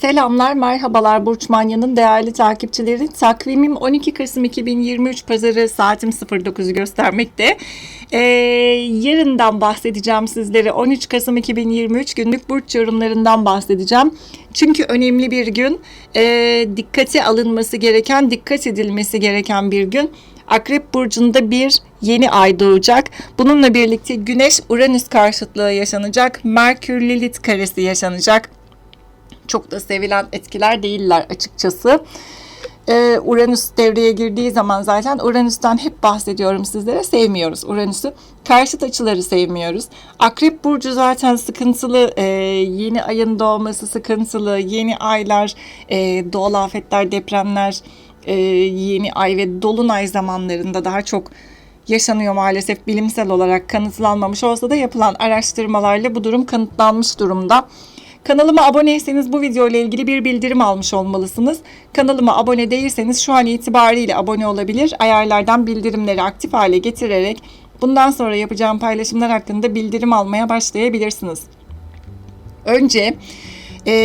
Selamlar, merhabalar Burç Manya'nın değerli takipçileri. Takvimim 12 Kasım 2023 Pazarı saatim 09'u göstermekte. Ee, yarından bahsedeceğim sizlere. 13 Kasım 2023 günlük burç yorumlarından bahsedeceğim. Çünkü önemli bir gün. Ee, dikkate alınması gereken, dikkat edilmesi gereken bir gün. Akrep burcunda bir yeni ay doğacak. Bununla birlikte Güneş Uranüs karşıtlığı yaşanacak. Merkür Lilith karesi yaşanacak çok da sevilen etkiler değiller açıkçası. Ee, Uranüs devreye girdiği zaman zaten Uranüs'ten hep bahsediyorum sizlere. Sevmiyoruz Uranüs'ü. Karşıt açıları sevmiyoruz. Akrep Burcu zaten sıkıntılı. Ee, yeni ayın doğması sıkıntılı. Yeni aylar, e, doğal afetler, depremler, e, yeni ay ve dolunay zamanlarında daha çok yaşanıyor maalesef bilimsel olarak kanıtlanmamış olsa da yapılan araştırmalarla bu durum kanıtlanmış durumda. Kanalıma aboneyseniz bu video ile ilgili bir bildirim almış olmalısınız. Kanalıma abone değilseniz şu an itibariyle abone olabilir. Ayarlardan bildirimleri aktif hale getirerek bundan sonra yapacağım paylaşımlar hakkında bildirim almaya başlayabilirsiniz. Önce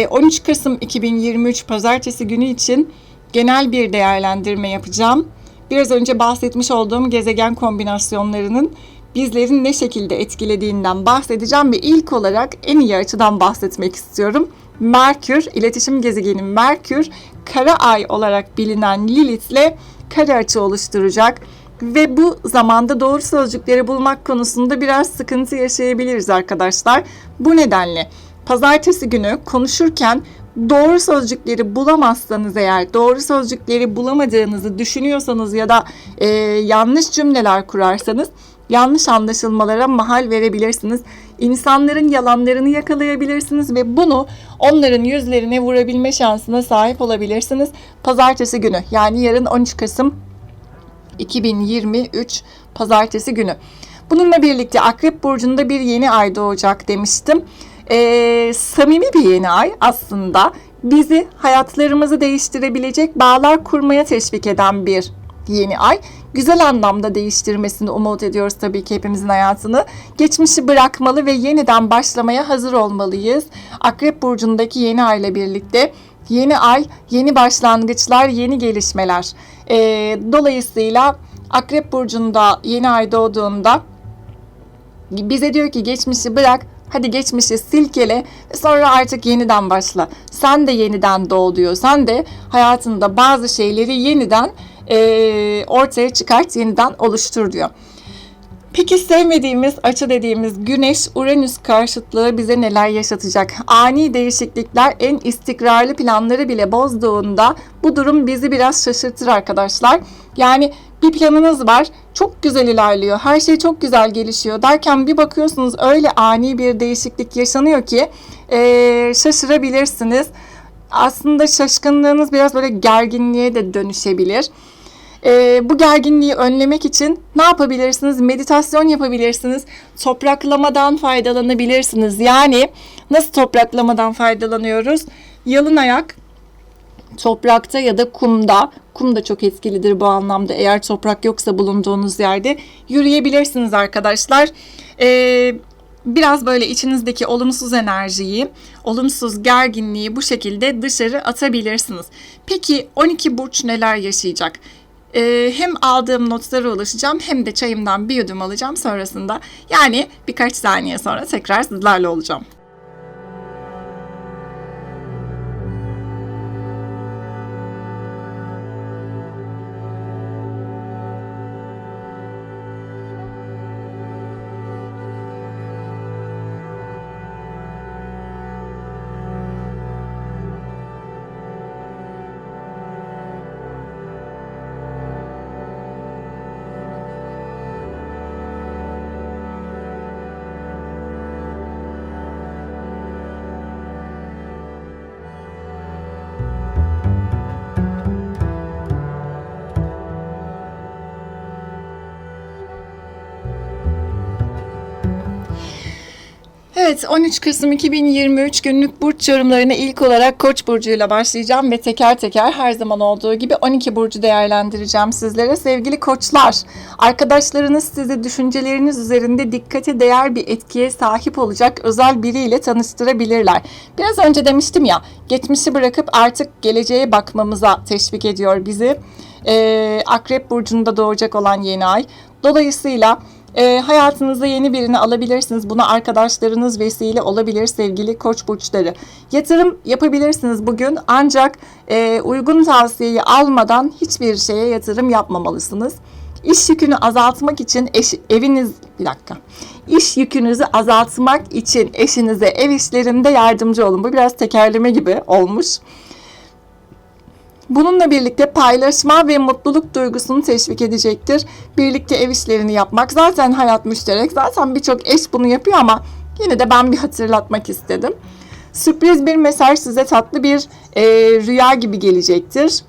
13 e, Kasım 2023 Pazartesi günü için genel bir değerlendirme yapacağım. Biraz önce bahsetmiş olduğum gezegen kombinasyonlarının bizlerin ne şekilde etkilediğinden bahsedeceğim ve ilk olarak en iyi açıdan bahsetmek istiyorum. Merkür, iletişim gezegeni Merkür, kara ay olarak bilinen Lilith ile kare açı oluşturacak ve bu zamanda doğru sözcükleri bulmak konusunda biraz sıkıntı yaşayabiliriz arkadaşlar. Bu nedenle pazartesi günü konuşurken doğru sözcükleri bulamazsanız eğer doğru sözcükleri bulamadığınızı düşünüyorsanız ya da e, yanlış cümleler kurarsanız yanlış anlaşılmalara mahal verebilirsiniz. İnsanların yalanlarını yakalayabilirsiniz ve bunu onların yüzlerine vurabilme şansına sahip olabilirsiniz. Pazartesi günü yani yarın 13 Kasım 2023 Pazartesi günü. Bununla birlikte Akrep Burcu'nda bir yeni ay doğacak demiştim. Ee, samimi bir yeni ay aslında bizi hayatlarımızı değiştirebilecek bağlar kurmaya teşvik eden bir yeni ay güzel anlamda değiştirmesini umut ediyoruz tabii ki hepimizin hayatını. Geçmişi bırakmalı ve yeniden başlamaya hazır olmalıyız. Akrep burcundaki yeni ay ile birlikte yeni ay, yeni başlangıçlar, yeni gelişmeler. E, dolayısıyla Akrep burcunda yeni ay doğduğunda bize diyor ki geçmişi bırak, Hadi geçmişi silkele ve sonra artık yeniden başla. Sen de yeniden doğ diyor. Sen de hayatında bazı şeyleri yeniden e, ortaya çıkart, yeniden oluştur diyor. Peki sevmediğimiz açı dediğimiz Güneş Uranüs karşıtlığı bize neler yaşatacak? Ani değişiklikler en istikrarlı planları bile bozduğunda bu durum bizi biraz şaşırtır arkadaşlar. Yani bir planınız var, çok güzel ilerliyor, her şey çok güzel gelişiyor derken bir bakıyorsunuz öyle ani bir değişiklik yaşanıyor ki ee, şaşırabilirsiniz. Aslında şaşkınlığınız biraz böyle gerginliğe de dönüşebilir. E, bu gerginliği önlemek için ne yapabilirsiniz? Meditasyon yapabilirsiniz. Topraklamadan faydalanabilirsiniz. Yani nasıl topraklamadan faydalanıyoruz? Yalın ayak toprakta ya da kumda, kum da çok etkilidir bu anlamda eğer toprak yoksa bulunduğunuz yerde yürüyebilirsiniz arkadaşlar. Ee, biraz böyle içinizdeki olumsuz enerjiyi, olumsuz gerginliği bu şekilde dışarı atabilirsiniz. Peki 12 burç neler yaşayacak? Ee, hem aldığım notlara ulaşacağım hem de çayımdan bir yudum alacağım sonrasında. Yani birkaç saniye sonra tekrar sizlerle olacağım. Evet 13 Kasım 2023 günlük burç yorumlarına ilk olarak Koç burcuyla başlayacağım ve teker teker her zaman olduğu gibi 12 burcu değerlendireceğim sizlere. Sevgili koçlar, arkadaşlarınız sizi düşünceleriniz üzerinde dikkate değer bir etkiye sahip olacak özel biriyle tanıştırabilirler. Biraz önce demiştim ya, geçmişi bırakıp artık geleceğe bakmamıza teşvik ediyor bizi. Ee, Akrep burcunda doğacak olan yeni ay. Dolayısıyla e, hayatınıza yeni birini alabilirsiniz. Buna arkadaşlarınız vesile olabilir sevgili koç burçları. Yatırım yapabilirsiniz bugün ancak e, uygun tavsiyeyi almadan hiçbir şeye yatırım yapmamalısınız. İş yükünü azaltmak için eş, eviniz bir dakika. İş yükünüzü azaltmak için eşinize ev işlerinde yardımcı olun. Bu biraz tekerleme gibi olmuş. Bununla birlikte paylaşma ve mutluluk duygusunu teşvik edecektir. Birlikte ev işlerini yapmak. Zaten hayat müşterek. Zaten birçok eş bunu yapıyor ama yine de ben bir hatırlatmak istedim. Sürpriz bir mesaj size tatlı bir e, rüya gibi gelecektir.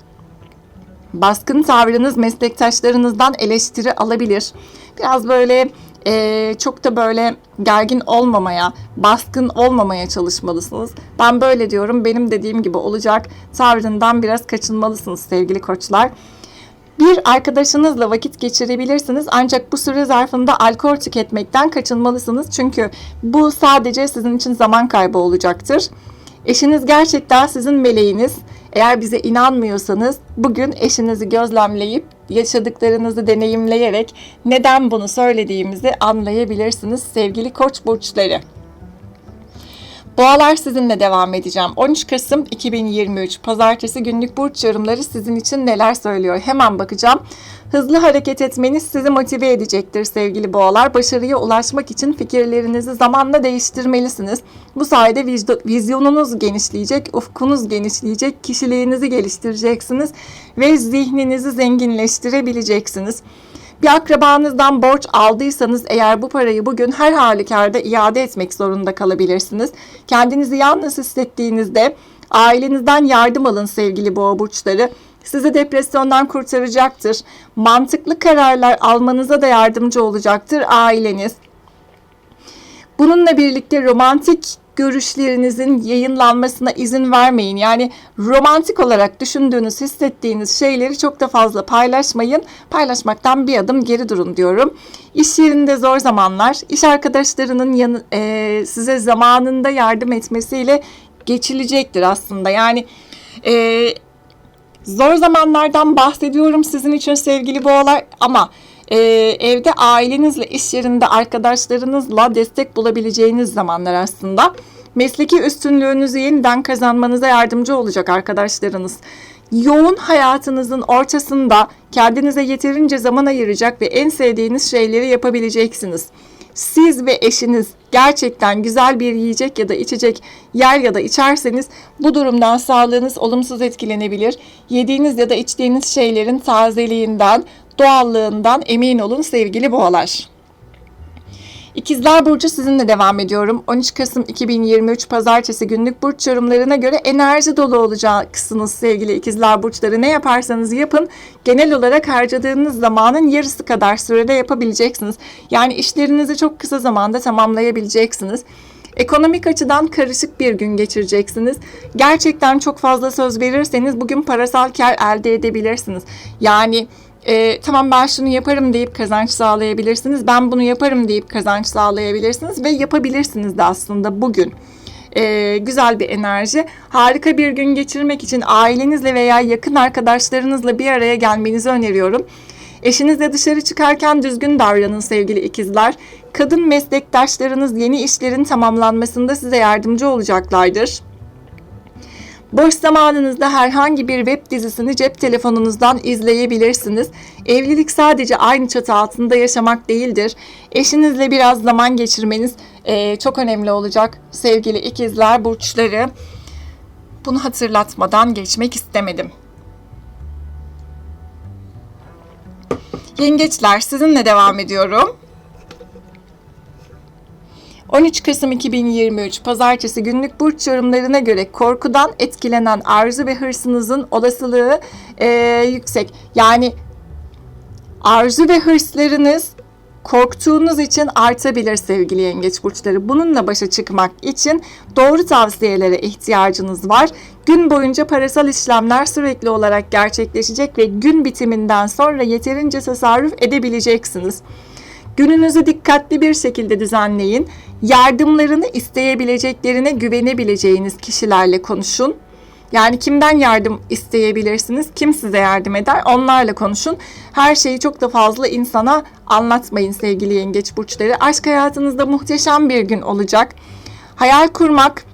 Baskın tavrınız meslektaşlarınızdan eleştiri alabilir. Biraz böyle e, çok da böyle gergin olmamaya, baskın olmamaya çalışmalısınız. Ben böyle diyorum. Benim dediğim gibi olacak. Tavrından biraz kaçınmalısınız sevgili koçlar. Bir arkadaşınızla vakit geçirebilirsiniz ancak bu süre zarfında alkol tüketmekten kaçınmalısınız. Çünkü bu sadece sizin için zaman kaybı olacaktır. Eşiniz gerçekten sizin meleğiniz. Eğer bize inanmıyorsanız bugün eşinizi gözlemleyip yaşadıklarınızı deneyimleyerek neden bunu söylediğimizi anlayabilirsiniz sevgili koç burçları. Boğalar sizinle devam edeceğim. 13 Kasım 2023 Pazartesi günlük burç yorumları sizin için neler söylüyor? Hemen bakacağım. Hızlı hareket etmeniz sizi motive edecektir sevgili boğalar. Başarıya ulaşmak için fikirlerinizi zamanla değiştirmelisiniz. Bu sayede vizyonunuz genişleyecek, ufkunuz genişleyecek, kişiliğinizi geliştireceksiniz ve zihninizi zenginleştirebileceksiniz. Bir akrabanızdan borç aldıysanız eğer bu parayı bugün her halükarda iade etmek zorunda kalabilirsiniz. Kendinizi yalnız hissettiğinizde ailenizden yardım alın sevgili boğa burçları. Sizi depresyondan kurtaracaktır. Mantıklı kararlar almanıza da yardımcı olacaktır aileniz. Bununla birlikte romantik görüşlerinizin yayınlanmasına izin vermeyin. Yani romantik olarak düşündüğünüz, hissettiğiniz şeyleri çok da fazla paylaşmayın. Paylaşmaktan bir adım geri durun diyorum. İş yerinde zor zamanlar, iş arkadaşlarının yanı, e, size zamanında yardım etmesiyle geçilecektir aslında. Yani e, zor zamanlardan bahsediyorum sizin için sevgili boğalar ama e, evde ailenizle, iş yerinde arkadaşlarınızla destek bulabileceğiniz zamanlar aslında. Mesleki üstünlüğünüzü yeniden kazanmanıza yardımcı olacak arkadaşlarınız. Yoğun hayatınızın ortasında kendinize yeterince zaman ayıracak ve en sevdiğiniz şeyleri yapabileceksiniz. Siz ve eşiniz gerçekten güzel bir yiyecek ya da içecek yer ya da içerseniz bu durumdan sağlığınız olumsuz etkilenebilir. Yediğiniz ya da içtiğiniz şeylerin tazeliğinden, doğallığından emin olun sevgili boğalar. İkizler Burcu sizinle devam ediyorum. 13 Kasım 2023 Pazartesi günlük burç yorumlarına göre enerji dolu olacaksınız sevgili İkizler Burçları. Ne yaparsanız yapın genel olarak harcadığınız zamanın yarısı kadar sürede yapabileceksiniz. Yani işlerinizi çok kısa zamanda tamamlayabileceksiniz. Ekonomik açıdan karışık bir gün geçireceksiniz. Gerçekten çok fazla söz verirseniz bugün parasal kar elde edebilirsiniz. Yani e, tamam ben şunu yaparım deyip kazanç sağlayabilirsiniz. Ben bunu yaparım deyip kazanç sağlayabilirsiniz ve yapabilirsiniz de aslında bugün. Ee, güzel bir enerji. Harika bir gün geçirmek için ailenizle veya yakın arkadaşlarınızla bir araya gelmenizi öneriyorum. Eşinizle dışarı çıkarken düzgün davranın sevgili ikizler. Kadın meslektaşlarınız yeni işlerin tamamlanmasında size yardımcı olacaklardır. Boş zamanınızda herhangi bir web dizisini cep telefonunuzdan izleyebilirsiniz. Evlilik sadece aynı çatı altında yaşamak değildir. Eşinizle biraz zaman geçirmeniz e, çok önemli olacak sevgili ikizler burçları. Bunu hatırlatmadan geçmek istemedim. Yengeçler sizinle devam ediyorum. 13 Kasım 2023 Pazartesi günlük burç yorumlarına göre korkudan etkilenen arzu ve hırsınızın olasılığı e, yüksek. Yani arzu ve hırslarınız korktuğunuz için artabilir sevgili yengeç burçları. Bununla başa çıkmak için doğru tavsiyelere ihtiyacınız var. Gün boyunca parasal işlemler sürekli olarak gerçekleşecek ve gün bitiminden sonra yeterince tasarruf edebileceksiniz. Gününüzü dikkatli bir şekilde düzenleyin. Yardımlarını isteyebileceklerine güvenebileceğiniz kişilerle konuşun. Yani kimden yardım isteyebilirsiniz? Kim size yardım eder? Onlarla konuşun. Her şeyi çok da fazla insana anlatmayın sevgili yengeç burçları. Aşk hayatınızda muhteşem bir gün olacak. Hayal kurmak,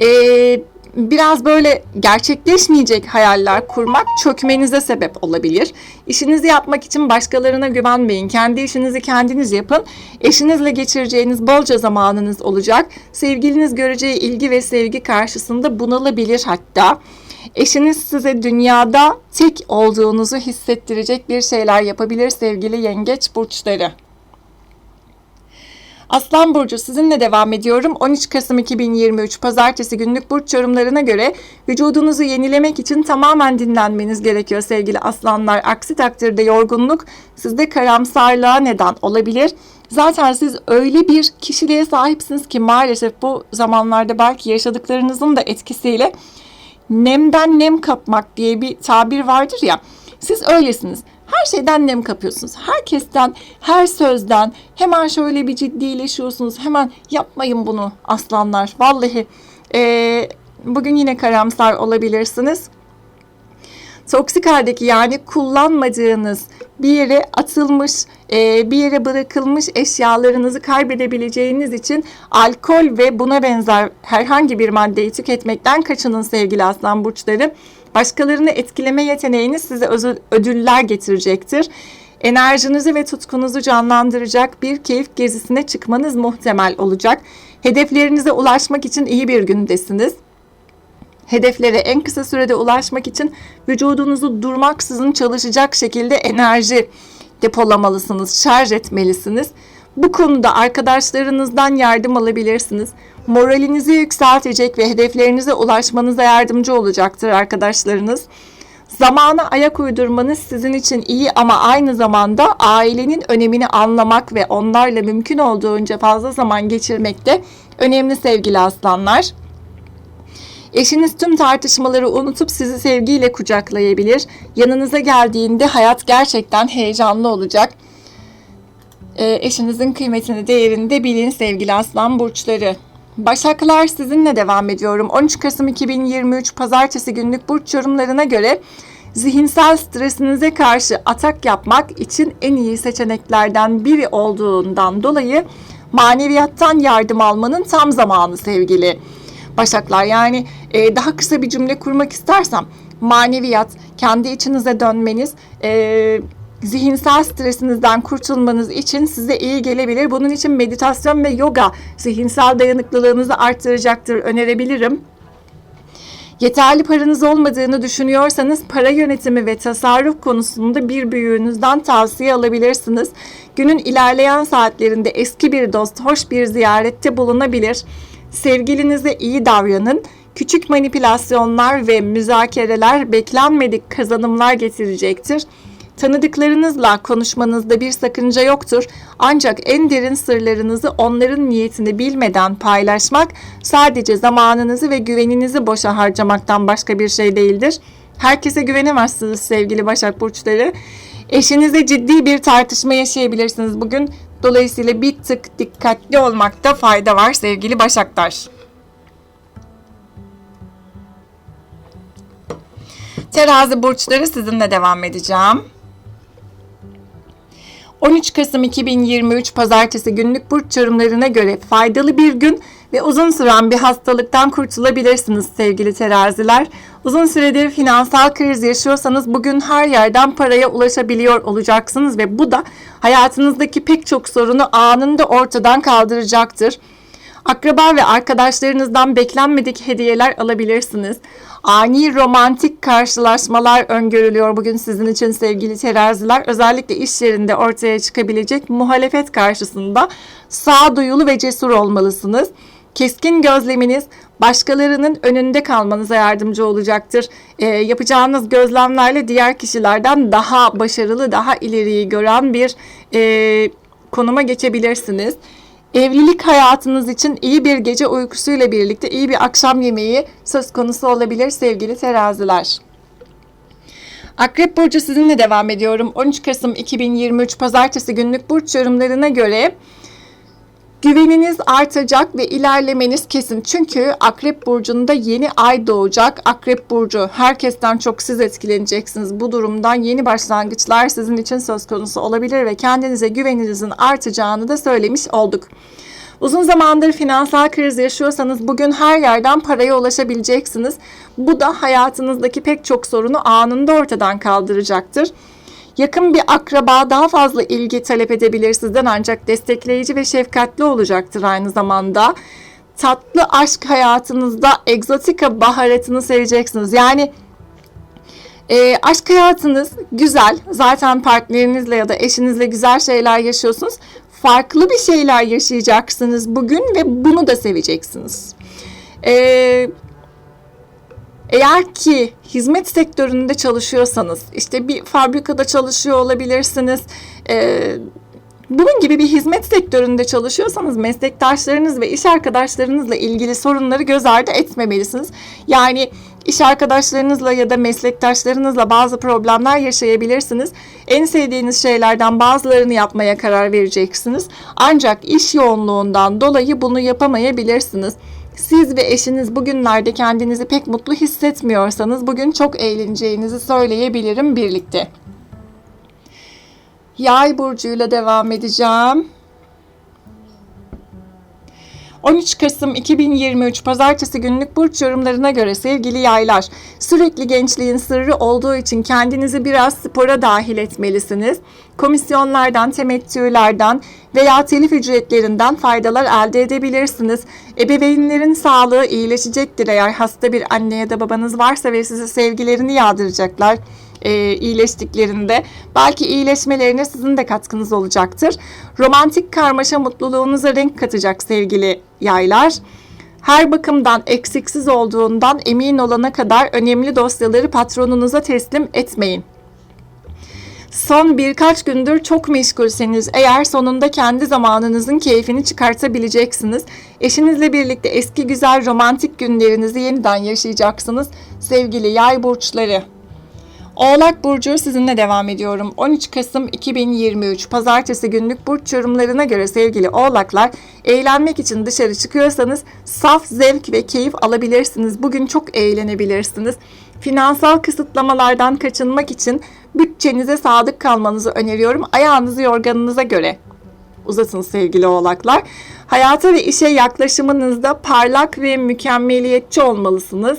ee, biraz böyle gerçekleşmeyecek hayaller kurmak çökmenize sebep olabilir. İşinizi yapmak için başkalarına güvenmeyin. Kendi işinizi kendiniz yapın. Eşinizle geçireceğiniz bolca zamanınız olacak. Sevgiliniz göreceği ilgi ve sevgi karşısında bunalabilir hatta. Eşiniz size dünyada tek olduğunuzu hissettirecek bir şeyler yapabilir sevgili yengeç burçları. Aslan Burcu sizinle devam ediyorum. 13 Kasım 2023 Pazartesi günlük burç yorumlarına göre vücudunuzu yenilemek için tamamen dinlenmeniz gerekiyor sevgili aslanlar. Aksi takdirde yorgunluk sizde karamsarlığa neden olabilir. Zaten siz öyle bir kişiliğe sahipsiniz ki maalesef bu zamanlarda belki yaşadıklarınızın da etkisiyle nemden nem kapmak diye bir tabir vardır ya. Siz öylesiniz. Her şeyden nem kapıyorsunuz. Herkesten, her sözden hemen şöyle bir ciddileşiyorsunuz. Hemen yapmayın bunu aslanlar. Vallahi e, bugün yine karamsar olabilirsiniz. Toksik haldeki yani kullanmadığınız bir yere atılmış, bir yere bırakılmış eşyalarınızı kaybedebileceğiniz için alkol ve buna benzer herhangi bir maddeyi tüketmekten kaçının sevgili aslan burçları. Başkalarını etkileme yeteneğiniz size ödüller getirecektir. Enerjinizi ve tutkunuzu canlandıracak bir keyif gezisine çıkmanız muhtemel olacak. Hedeflerinize ulaşmak için iyi bir gündesiniz. Hedeflere en kısa sürede ulaşmak için vücudunuzu durmaksızın çalışacak şekilde enerji depolamalısınız, şarj etmelisiniz. Bu konuda arkadaşlarınızdan yardım alabilirsiniz. Moralinizi yükseltecek ve hedeflerinize ulaşmanıza yardımcı olacaktır arkadaşlarınız. Zamana ayak uydurmanız sizin için iyi ama aynı zamanda ailenin önemini anlamak ve onlarla mümkün olduğunca fazla zaman geçirmek de önemli sevgili aslanlar. Eşiniz tüm tartışmaları unutup sizi sevgiyle kucaklayabilir. Yanınıza geldiğinde hayat gerçekten heyecanlı olacak. E, eşinizin kıymetini, değerini de bilin sevgili aslan burçları. Başaklar sizinle devam ediyorum. 13 Kasım 2023 Pazartesi günlük burç yorumlarına göre zihinsel stresinize karşı atak yapmak için en iyi seçeneklerden biri olduğundan dolayı maneviyattan yardım almanın tam zamanı sevgili Başaklar. Yani e, daha kısa bir cümle kurmak istersem maneviyat, kendi içinize dönmeniz, e, zihinsel stresinizden kurtulmanız için size iyi gelebilir. Bunun için meditasyon ve yoga zihinsel dayanıklılığınızı arttıracaktır önerebilirim. Yeterli paranız olmadığını düşünüyorsanız para yönetimi ve tasarruf konusunda bir büyüğünüzden tavsiye alabilirsiniz. Günün ilerleyen saatlerinde eski bir dost hoş bir ziyarette bulunabilir. Sevgilinize iyi davranın. Küçük manipülasyonlar ve müzakereler beklenmedik kazanımlar getirecektir. Tanıdıklarınızla konuşmanızda bir sakınca yoktur. Ancak en derin sırlarınızı onların niyetini bilmeden paylaşmak sadece zamanınızı ve güveninizi boşa harcamaktan başka bir şey değildir. Herkese güvenemezsiniz sevgili Başak Burçları. Eşinize ciddi bir tartışma yaşayabilirsiniz bugün. Dolayısıyla bir tık dikkatli olmakta fayda var sevgili Başaklar. Terazi burçları sizinle devam edeceğim. 13 Kasım 2023 Pazartesi günlük burç yorumlarına göre faydalı bir gün ve uzun süren bir hastalıktan kurtulabilirsiniz sevgili teraziler. Uzun süredir finansal kriz yaşıyorsanız bugün her yerden paraya ulaşabiliyor olacaksınız ve bu da hayatınızdaki pek çok sorunu anında ortadan kaldıracaktır. Akraba ve arkadaşlarınızdan beklenmedik hediyeler alabilirsiniz. Ani romantik karşılaşmalar öngörülüyor bugün sizin için sevgili teraziler. Özellikle iş yerinde ortaya çıkabilecek muhalefet karşısında sağduyulu ve cesur olmalısınız. Keskin gözleminiz başkalarının önünde kalmanıza yardımcı olacaktır. Ee, yapacağınız gözlemlerle diğer kişilerden daha başarılı, daha ileriyi gören bir e, konuma geçebilirsiniz. Evlilik hayatınız için iyi bir gece uykusuyla birlikte iyi bir akşam yemeği söz konusu olabilir sevgili teraziler. Akrep Burcu sizinle devam ediyorum. 13 Kasım 2023 Pazartesi günlük burç yorumlarına göre güveniniz artacak ve ilerlemeniz kesin. Çünkü Akrep Burcu'nda yeni ay doğacak. Akrep Burcu herkesten çok siz etkileneceksiniz. Bu durumdan yeni başlangıçlar sizin için söz konusu olabilir ve kendinize güveninizin artacağını da söylemiş olduk. Uzun zamandır finansal kriz yaşıyorsanız bugün her yerden paraya ulaşabileceksiniz. Bu da hayatınızdaki pek çok sorunu anında ortadan kaldıracaktır. Yakın bir akraba daha fazla ilgi talep edebilir sizden ancak destekleyici ve şefkatli olacaktır aynı zamanda. Tatlı aşk hayatınızda egzotika baharatını seveceksiniz. Yani e, aşk hayatınız güzel. Zaten partnerinizle ya da eşinizle güzel şeyler yaşıyorsunuz. Farklı bir şeyler yaşayacaksınız bugün ve bunu da seveceksiniz. Eee eğer ki hizmet sektöründe çalışıyorsanız, işte bir fabrikada çalışıyor olabilirsiniz, e, bunun gibi bir hizmet sektöründe çalışıyorsanız meslektaşlarınız ve iş arkadaşlarınızla ilgili sorunları göz ardı etmemelisiniz. Yani iş arkadaşlarınızla ya da meslektaşlarınızla bazı problemler yaşayabilirsiniz. En sevdiğiniz şeylerden bazılarını yapmaya karar vereceksiniz. Ancak iş yoğunluğundan dolayı bunu yapamayabilirsiniz. Siz ve eşiniz bugünlerde kendinizi pek mutlu hissetmiyorsanız bugün çok eğleneceğinizi söyleyebilirim birlikte. Yay burcuyla devam edeceğim. 13 Kasım 2023 Pazartesi günlük burç yorumlarına göre sevgili yaylar, sürekli gençliğin sırrı olduğu için kendinizi biraz spora dahil etmelisiniz. Komisyonlardan, temettülerden veya telif ücretlerinden faydalar elde edebilirsiniz. Ebeveynlerin sağlığı iyileşecektir eğer hasta bir anne ya da babanız varsa ve size sevgilerini yağdıracaklar e, iyileştiklerinde belki iyileşmelerine sizin de katkınız olacaktır. Romantik karmaşa mutluluğunuza renk katacak sevgili yaylar. Her bakımdan eksiksiz olduğundan emin olana kadar önemli dosyaları patronunuza teslim etmeyin. Son birkaç gündür çok meşgulseniz eğer sonunda kendi zamanınızın keyfini çıkartabileceksiniz. Eşinizle birlikte eski güzel romantik günlerinizi yeniden yaşayacaksınız sevgili yay burçları. Oğlak Burcu sizinle devam ediyorum. 13 Kasım 2023 Pazartesi günlük burç yorumlarına göre sevgili oğlaklar eğlenmek için dışarı çıkıyorsanız saf zevk ve keyif alabilirsiniz. Bugün çok eğlenebilirsiniz. Finansal kısıtlamalardan kaçınmak için bütçenize sadık kalmanızı öneriyorum. Ayağınızı yorganınıza göre uzatın sevgili oğlaklar. Hayata ve işe yaklaşımınızda parlak ve mükemmeliyetçi olmalısınız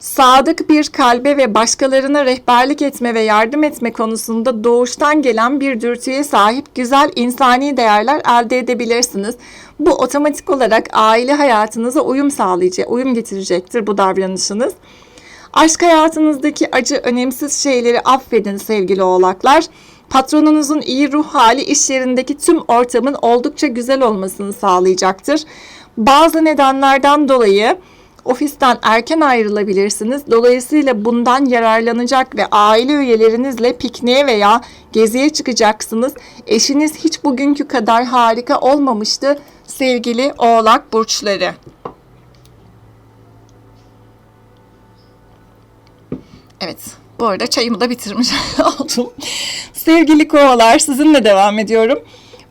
sadık bir kalbe ve başkalarına rehberlik etme ve yardım etme konusunda doğuştan gelen bir dürtüye sahip güzel insani değerler elde edebilirsiniz. Bu otomatik olarak aile hayatınıza uyum sağlayacak, uyum getirecektir bu davranışınız. Aşk hayatınızdaki acı, önemsiz şeyleri affedin sevgili oğlaklar. Patronunuzun iyi ruh hali iş yerindeki tüm ortamın oldukça güzel olmasını sağlayacaktır. Bazı nedenlerden dolayı ofisten erken ayrılabilirsiniz. Dolayısıyla bundan yararlanacak ve aile üyelerinizle pikniğe veya geziye çıkacaksınız. Eşiniz hiç bugünkü kadar harika olmamıştı sevgili oğlak burçları. Evet. Bu arada çayımı da bitirmiş oldum. Sevgili kovalar sizinle devam ediyorum.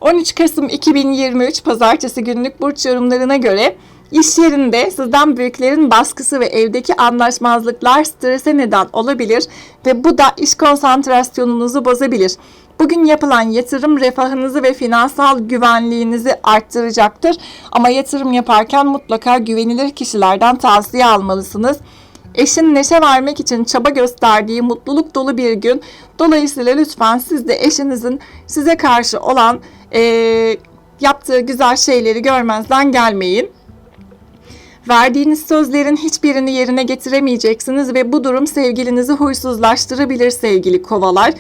13 Kasım 2023 Pazartesi günlük burç yorumlarına göre İş yerinde sizden büyüklerin baskısı ve evdeki anlaşmazlıklar strese neden olabilir ve bu da iş konsantrasyonunuzu bozabilir. Bugün yapılan yatırım refahınızı ve finansal güvenliğinizi arttıracaktır. Ama yatırım yaparken mutlaka güvenilir kişilerden tavsiye almalısınız. Eşin neşe vermek için çaba gösterdiği mutluluk dolu bir gün. Dolayısıyla lütfen siz de eşinizin size karşı olan e, yaptığı güzel şeyleri görmezden gelmeyin. Verdiğiniz sözlerin hiçbirini yerine getiremeyeceksiniz ve bu durum sevgilinizi huysuzlaştırabilir sevgili kovalar.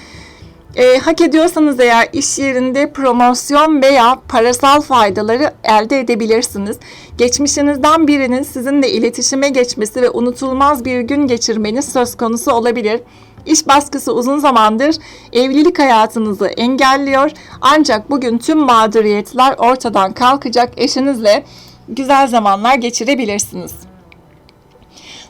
E, hak ediyorsanız eğer iş yerinde promosyon veya parasal faydaları elde edebilirsiniz. Geçmişinizden birinin sizinle iletişime geçmesi ve unutulmaz bir gün geçirmeniz söz konusu olabilir. İş baskısı uzun zamandır evlilik hayatınızı engelliyor. Ancak bugün tüm mağduriyetler ortadan kalkacak. Eşinizle güzel zamanlar geçirebilirsiniz.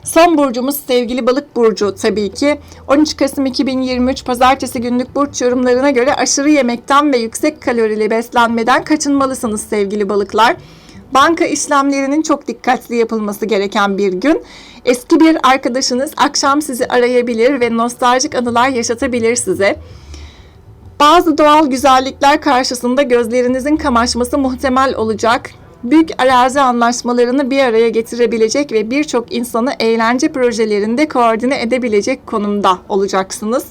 Son burcumuz sevgili balık burcu tabii ki. 13 Kasım 2023 pazartesi günlük burç yorumlarına göre aşırı yemekten ve yüksek kalorili beslenmeden kaçınmalısınız sevgili balıklar. Banka işlemlerinin çok dikkatli yapılması gereken bir gün. Eski bir arkadaşınız akşam sizi arayabilir ve nostaljik anılar yaşatabilir size. Bazı doğal güzellikler karşısında gözlerinizin kamaşması muhtemel olacak. Büyük arazi anlaşmalarını bir araya getirebilecek ve birçok insanı eğlence projelerinde koordine edebilecek konumda olacaksınız.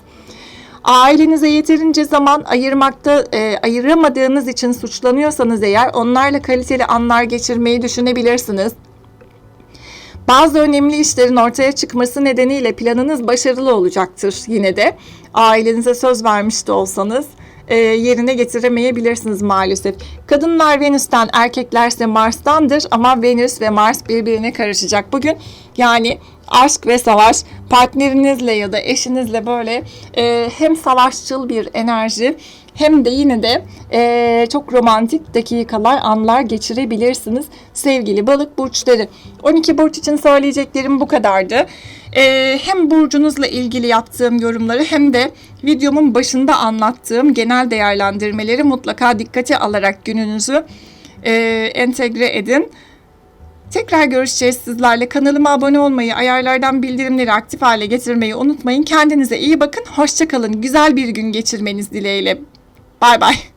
Ailenize yeterince zaman ayırmakta e, ayıramadığınız için suçlanıyorsanız eğer onlarla kaliteli anlar geçirmeyi düşünebilirsiniz. Bazı önemli işlerin ortaya çıkması nedeniyle planınız başarılı olacaktır yine de. Ailenize söz vermiş de olsanız e, yerine getiremeyebilirsiniz maalesef. Kadınlar Venüs'ten, erkeklerse Mars'tandır ama Venüs ve Mars birbirine karışacak bugün. Yani aşk ve savaş partnerinizle ya da eşinizle böyle e, hem savaşçıl bir enerji hem de yine de e, çok romantik dakikalar, anlar geçirebilirsiniz sevgili balık burçları. 12 burç için söyleyeceklerim bu kadardı. E, hem burcunuzla ilgili yaptığım yorumları hem de videomun başında anlattığım genel değerlendirmeleri mutlaka dikkate alarak gününüzü e, entegre edin. Tekrar görüşeceğiz sizlerle. Kanalıma abone olmayı, ayarlardan bildirimleri aktif hale getirmeyi unutmayın. Kendinize iyi bakın. Hoşçakalın. Güzel bir gün geçirmeniz dileğiyle. Bye bye.